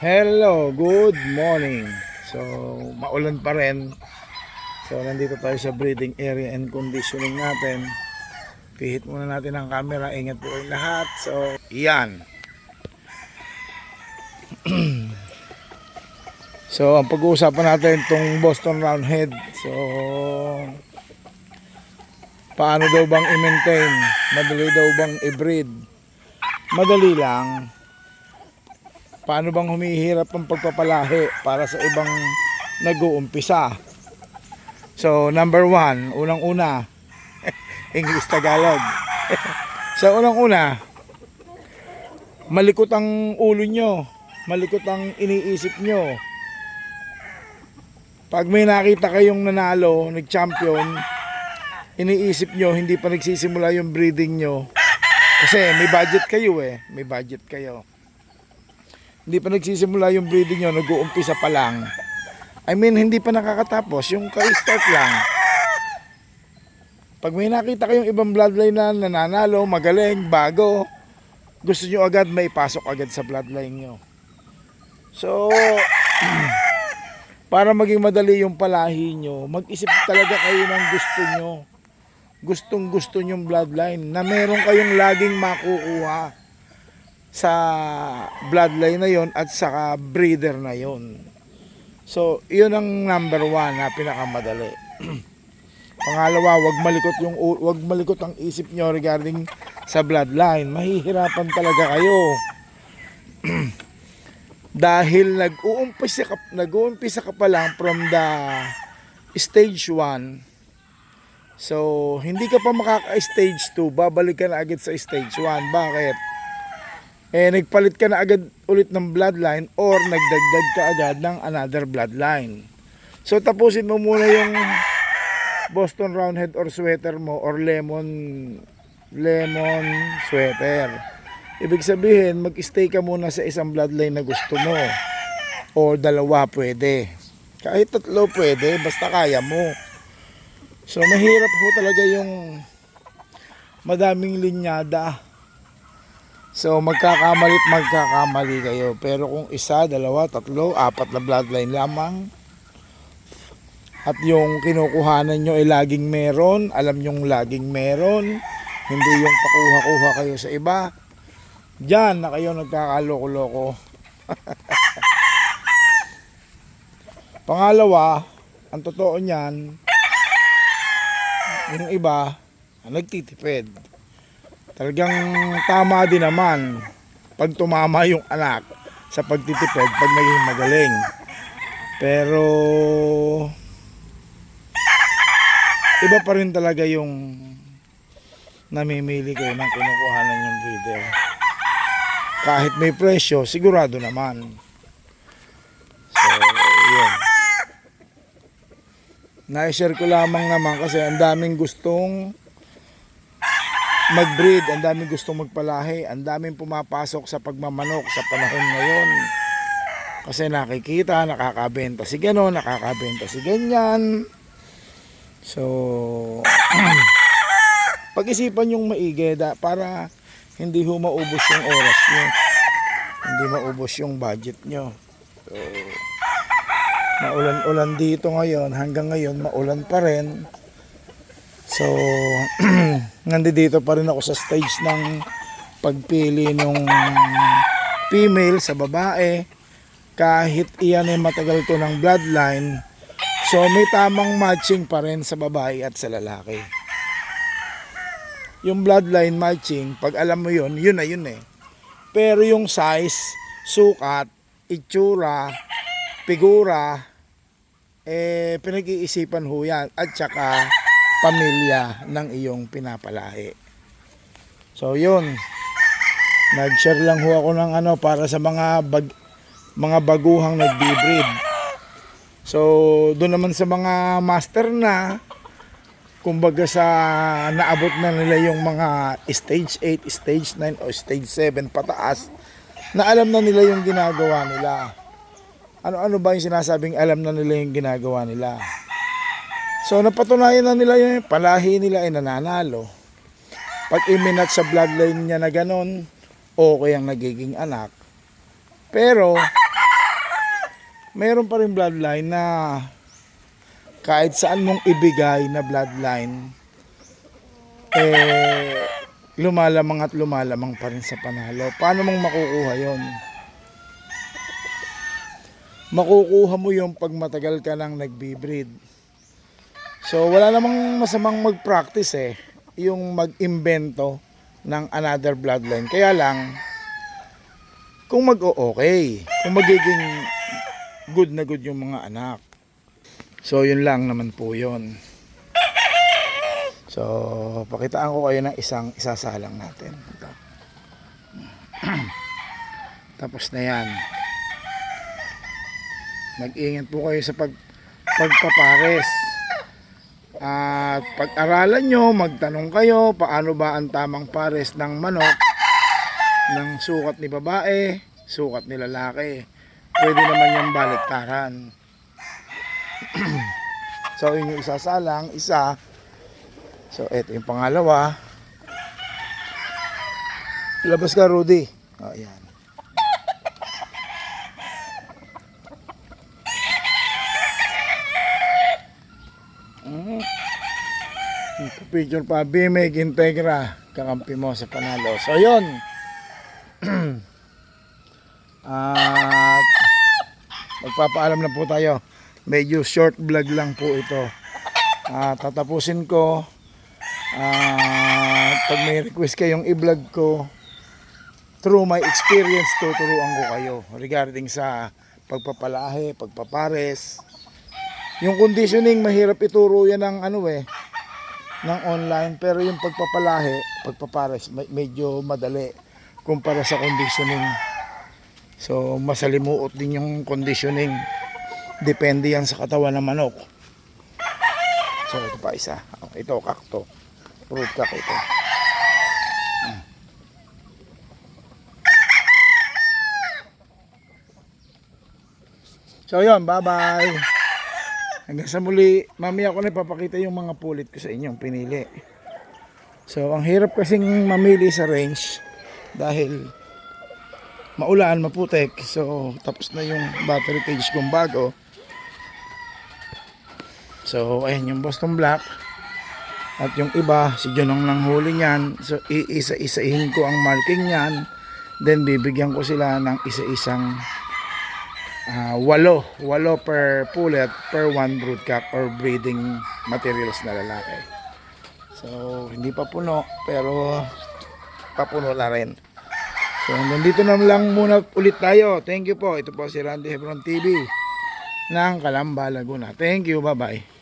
Hello, good morning. So, maulan pa rin. So, nandito tayo sa breeding area and conditioning natin. Pihit muna natin ang camera. Ingat po kayong lahat. So, yan. so, ang pag-uusapan natin itong Boston Roundhead. So, paano daw bang i-maintain? Madali daw bang i-breed? Madali lang paano bang humihirap ang pagpapalahi para sa ibang nag-uumpisa. So, number one, unang-una, English Tagalog. so, unang-una, malikot ang ulo nyo, malikot ang iniisip nyo. Pag may nakita kayong nanalo, nag-champion, iniisip nyo, hindi pa nagsisimula yung breeding nyo. Kasi may budget kayo eh, may budget kayo hindi pa nagsisimula yung breeding nyo, nag-uumpisa pa lang. I mean, hindi pa nakakatapos, yung ka-start lang. Pag may nakita kayong ibang bloodline na nananalo, magaling, bago, gusto nyo agad may pasok agad sa bloodline nyo. So, para maging madali yung palahi nyo, mag-isip talaga kayo ng gusto nyo. Gustong gusto nyong bloodline na meron kayong laging makukuha sa bloodline na yon at sa breeder na yon. So, yun ang number one na pinakamadali. Pangalawa, wag malikot yung wag malikot ang isip nyo regarding sa bloodline. Mahihirapan talaga kayo. Dahil nag-uumpisa ka, nag-uumpisa ka pa lang from the stage 1. So, hindi ka pa makaka-stage 2, babalik ka na agad sa stage 1. Bakit? Eh nagpalit ka na agad ulit ng bloodline or nagdagdag ka agad ng another bloodline. So tapusin mo muna yung Boston Roundhead or sweater mo or lemon lemon sweater. Ibig sabihin, mag-stay ka muna sa isang bloodline na gusto mo. O dalawa pwede. Kahit tatlo pwede, basta kaya mo. So mahirap ho talaga yung madaming linyada. So magkakamalit magkakamali kayo. Pero kung isa, dalawa, tatlo, apat na bloodline lamang at yung kinukuhanan nyo ay laging meron, alam nyong laging meron, hindi yung pakuha-kuha kayo sa iba, Diyan na kayo nagkakaloko-loko. Pangalawa, ang totoo niyan, yung iba, nagtitipid talagang tama din naman pag tumama yung anak sa pagtitipid pag naging magaling. Pero iba pa rin talaga yung namimili kayo ng kinukuhanan yung breeder. Kahit may presyo, sigurado naman. So, yun. Na-share ko lamang naman kasi ang daming gustong mag-breed, ang daming gustong magpalahi, ang daming pumapasok sa pagmamanok sa panahon ngayon. Kasi nakikita, nakakabenta si gano'n, nakakabenta si ganyan. So, pag-isipan yung maigi da, para hindi ho maubos yung oras nyo. Hindi maubos yung budget nyo. So, maulan-ulan dito ngayon, hanggang ngayon maulan pa rin. So, nandito pa rin ako sa stage ng pagpili ng female sa babae. Kahit iyan ay matagal to ng bloodline, so may tamang matching pa rin sa babae at sa lalaki. Yung bloodline matching, pag alam mo yun, yun na yun eh. Pero yung size, sukat, itsura, figura, eh pinag-iisipan ho yan. At saka pamilya ng iyong pinapalahi. So yun. Nag-share lang ho ako ng ano para sa mga bag, mga baguhang nagbi-breed. So doon naman sa mga master na kumbaga sa naabot na nila yung mga stage 8, stage 9 o stage 7 pataas na alam na nila yung ginagawa nila. Ano-ano ba yung sinasabing alam na nila yung ginagawa nila? So napatunayan na nila yung palahi nila ay nananalo. Pag iminat sa bloodline niya na ganon, okay ang nagiging anak. Pero mayroon pa rin bloodline na kahit saan mong ibigay na bloodline, eh, lumalamang at lumalamang pa rin sa panalo. Paano mong makukuha yon? Makukuha mo yung pag matagal ka nang nagbibreed. So, wala namang masamang mag-practice eh. Yung mag-imbento ng another bloodline. Kaya lang, kung mag-o-okay, kung magiging good na good yung mga anak. So, yun lang naman po yun. So, pakitaan ko kayo ng isang isasalang natin. Tapos na yan. Mag-ingat po kayo sa pag, pagpapares. At pag-aralan nyo, magtanong kayo paano ba ang tamang pares ng manok ng sukat ni babae, sukat ni lalaki. Pwede naman yung baliktaran. so, yun yung isasalang, isa. So, eto yung pangalawa. Labas ka, Rudy. O, yan. Picture pa, Bimig Integra, kakampi mo sa panalo. So, yun. At magpapaalam na po tayo. Medyo short vlog lang po ito. At tatapusin ko. At pag may request kayong i-vlog ko, through my experience, tuturuan ko kayo regarding sa pagpapalahe, pagpapares. Yung conditioning, mahirap ituro yan ng ano eh, ng online. Pero yung pagpapalahe, pagpapares, me- medyo madali kumpara sa conditioning. So, masalimuot din yung conditioning. Depende yan sa katawan ng manok. So, ito pa isa. Ito, kakto. Fruit kak ito. Hmm. So, yun. Bye-bye. Hanggang sa muli, mamaya ko na ipapakita yung mga pulit ko sa inyo, pinili. So, ang hirap kasing mamili sa range dahil maulan, maputek. So, tapos na yung battery cage kong bago. So, ayan yung Boston Black. At yung iba, si Jonong lang huli niyan. So, iisa-isahin ko ang marking niyan. Then, bibigyan ko sila ng isa-isang ah, walo. Walo per pullet per one broodcock or breeding materials na lalaki. So, hindi pa puno, pero papuno na rin. So, nandito na lang muna ulit tayo. Thank you po. Ito po si Randy Hebron TV ng Kalamba, Laguna. Thank you. Bye-bye.